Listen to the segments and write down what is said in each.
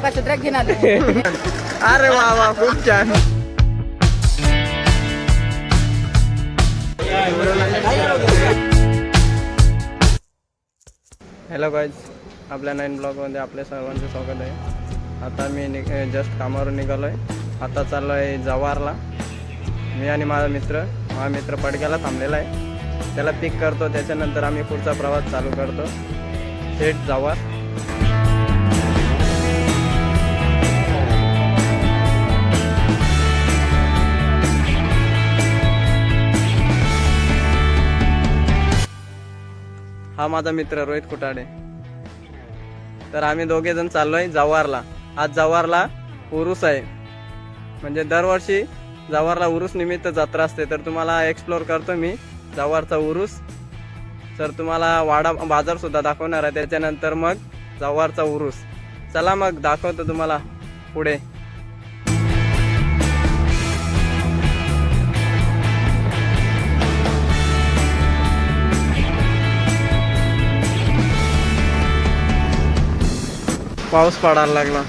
लोकांचं ट्रॅक घेणार अरे वा वा खूप छान. हॅलो गाईज आपल्या नाईन ब्लॉगमध्ये आपल्या सर्वांचे स्वागत आहे. आता मी नि जस्ट कामावरून निघालो आहे आता चाललो आहे जवारला मी आणि माझा मित्र माझा मित्र पडक्याला थांबलेला आहे. त्याला पिक करतो त्याच्यानंतर आम्ही पुढचा प्रवास चालू करतो. थेट जवार हा माझा मित्र रोहित कुटाडे. तर आम्ही दोघे जण चाललोय जवारला आज जव्हारला उरूस आहे. म्हणजे दरवर्षी जवारला उरूस निमित्त जत्रा असते. तर तुम्हाला एक्सप्लोर करतो मी जवारचा उरूस. तर तुम्हाला वाडा बाजार सुद्धा दाखवणार आहे. त्याच्यानंतर मग जवारचा उरूस. चला मग दाखवतो तुम्हाला पुढे. पाऊस पडायला लागला.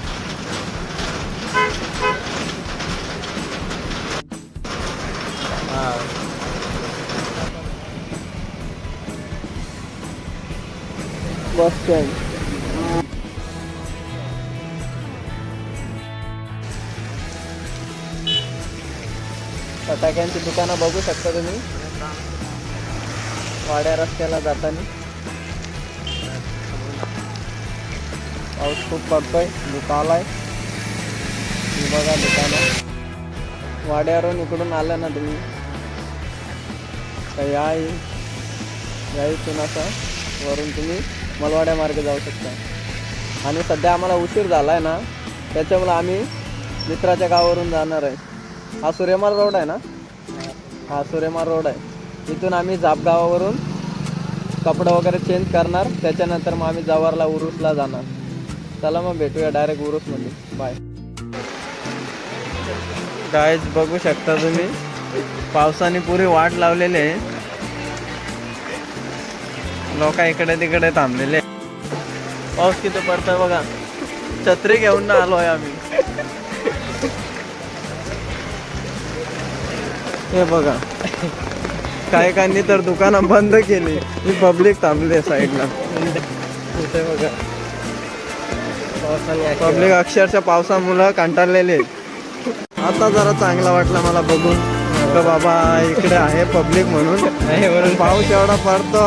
बस स्टँड फटाक्यांची दुकानं बघू शकता तुम्ही. वाड्या रस्त्याला जाताना. पाऊस खूप पडतोय दुकान आहे ही बघा आहे वाड्यावरून इकडून आलं ना तुम्ही. तर या या इथून असं वरून तुम्ही मलवाड्या मार्गे जाऊ शकता. आणि सध्या आम्हाला उशीर झाला आहे ना त्याच्यामुळे आम्ही मित्राच्या गावावरून जाणार आहे. हा सूर्यमाल रोड आहे ना? हा सूर्यमाल रोड आहे. इथून आम्ही जापगावावरून कपडे वगैरे चेंज करणार त्याच्यानंतर मग आम्ही जवारला उरुसला जाणार. चला मग भेटूया डायरेक्ट उरुसमध्ये बाय गायज बघू शकता तुम्ही पावसाने पुरी वाट लावलेली आहे. लोक इकडे तिकडे थांबलेले आहे. पाऊस किती पडतोय बघा. छत्री घेऊन ना आलोय आम्ही. हे बघा. काही काहींनी तर दुकानं बंद केली. ही पब्लिक थांबली साईडला बघा. पब्लिक अक्षरशः पावसामुळं कंटाळलेले आता जरा चांगला वाटला मला बघून. बाबा इकडे आहे पब्लिक म्हणून. पाऊस एवढा पडतो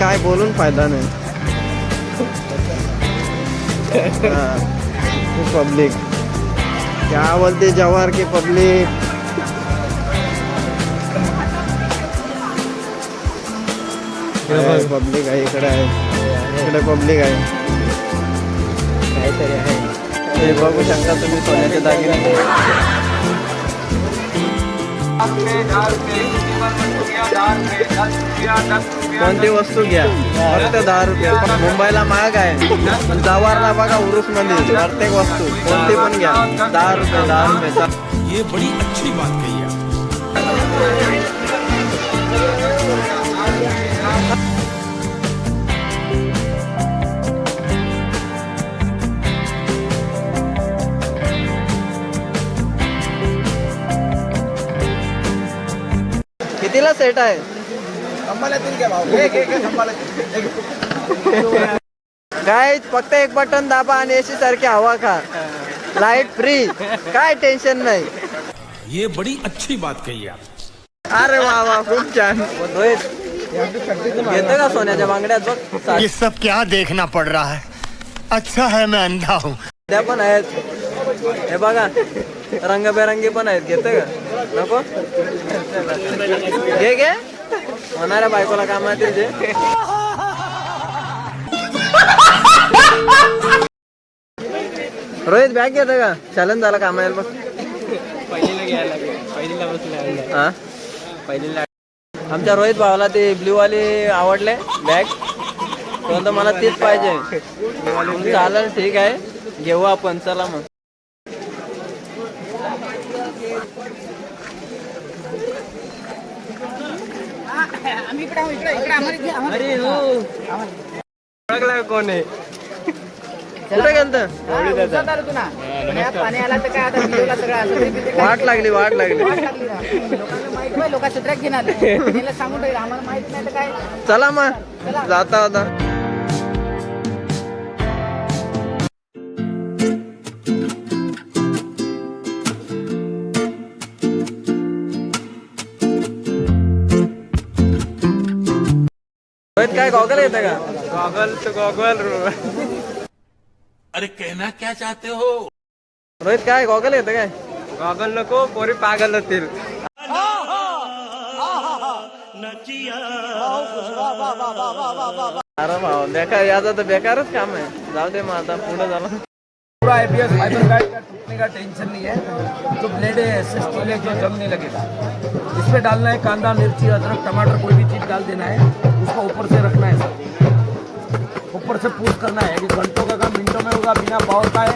काय बोलून फायदा नाही. पब्लिक क्या बोलते जवाहर की पब्लिक पब्लिक आहे इकडे आहे. इकडे पब्लिक आहे. काहीतरी आहे हे बघू शकता तुम्ही सोन्याचे दागिने कोणती वस्तू घ्या? फक्त दहा रुपये. पण मुंबईला महाग आहे. पण जवारला बघा उरुस मध्ये प्रत्येक वस्तू. कोणती पण घ्या. दहा रुपये दहा रुपये ये बड़ी अच्छी बात कही कितीला सेट आहे काय फक्त एक बटन दाबा आणि एसी सारखी हवा खा. लाईट फ्री काय टेन्शन नाही. ये बड़ी अच्छी बात कही आप। अरे वा वा खूप छान. घेतं का सोन्याच्या बांगड्यात बघ ये सब क्या देखना पड़ रहा है? अच्छा है मैं अंधा हूँ। त्या पण आहेत. हे बघा रंगबेरंगी पण आहेत. घेतं का? नको? घे घे. होणाऱ्या बायकोला काम आहे ते रोहित बॅग घेतं का? चलन झालं काम आहे बघ. हा? आमच्या रोहित भावाला ते ब्ल्यू वाली आवडले बॅग तर मला तीच पाहिजे. चालेल ठीक आहे. घेऊ आपण चला मग आम्ही इकडे आहोत, इकडे इकडे आम्हाला इथे आम्हाला- अरे हो ओळखला कोण आहे. कुठे गेलत हा, उसात आलो तू ना पण यात पाणी काय गॉगल येतं का? गॉगल तर गॉगल अरे कहना क्या चाहते हो? रोहित काय गॉगल येतं काय? गॉगल नको पोरी पागल होतील. अरे भाऊ बेकार याचा तर बेकारच काम आहे. जाऊ दे मग आता पुढे झालं पूरा आईपीएस फाइबर गार्ड का टूटने का टेंशन नहीं है। जो ब्लेड है स्टील है जो जमने लगेगा। इसमें डालना है कांदा मिर्ची अदरक टमाटर कोई भी चीज़ डाल देना है। उसको ऊपर से रखना है सर ऊपर से पुश करना है। घंटों का काम मिनटों में होगा बिना पावर का है।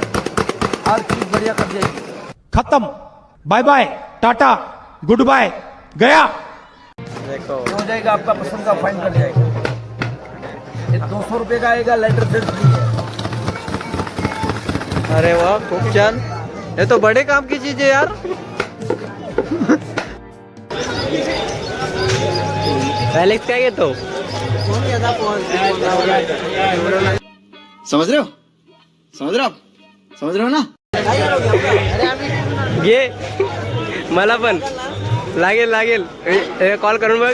हर चीज़ बढ़िया कर जाएगी। खत्म। Bye bye tata good bye गया। देखो। हो जाएगा आपका पसंद का फाइन कर जाएगा। ये दो सौ रुपये का आएगा लेटर से फ्री अरे वाह खूप छान हे तो बडे काम की चीज़ है यार। एलेक्स काय घेतो समझ रहे हो? समझ रहे हो समझ रहे हो ना? घे मला पण लागेल। लागेल कॉल करून बघ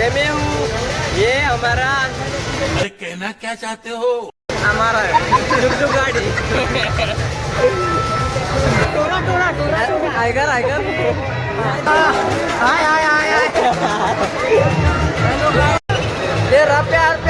ये मैं हूँ। ये हमारा। अरे कहना क्या चाहते हो? हमारा जुग जुग गाड़ी। आयकर आयकर ये रहा प्यार प्यार प्यार।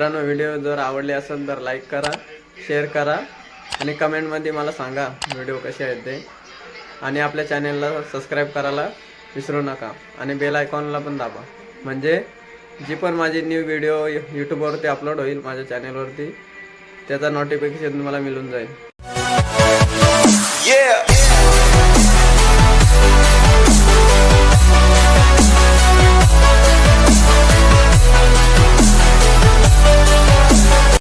मित्रांनो व्हिडिओ जर आवडले असेल तर लाईक करा शेअर करा आणि कमेंटमध्ये मला सांगा व्हिडिओ कसे आहेत ते. आणि आपल्या चॅनलला सबस्क्राईब करायला विसरू नका आणि बेल आयकॉनला पण दाबा. म्हणजे जी पण माझी न्यू व्हिडिओ यूट्यूबवरती अपलोड होईल माझ्या चॅनलवरती त्याचा नोटिफिकेशन तुम्हाला मिळून जाईल. Yeah.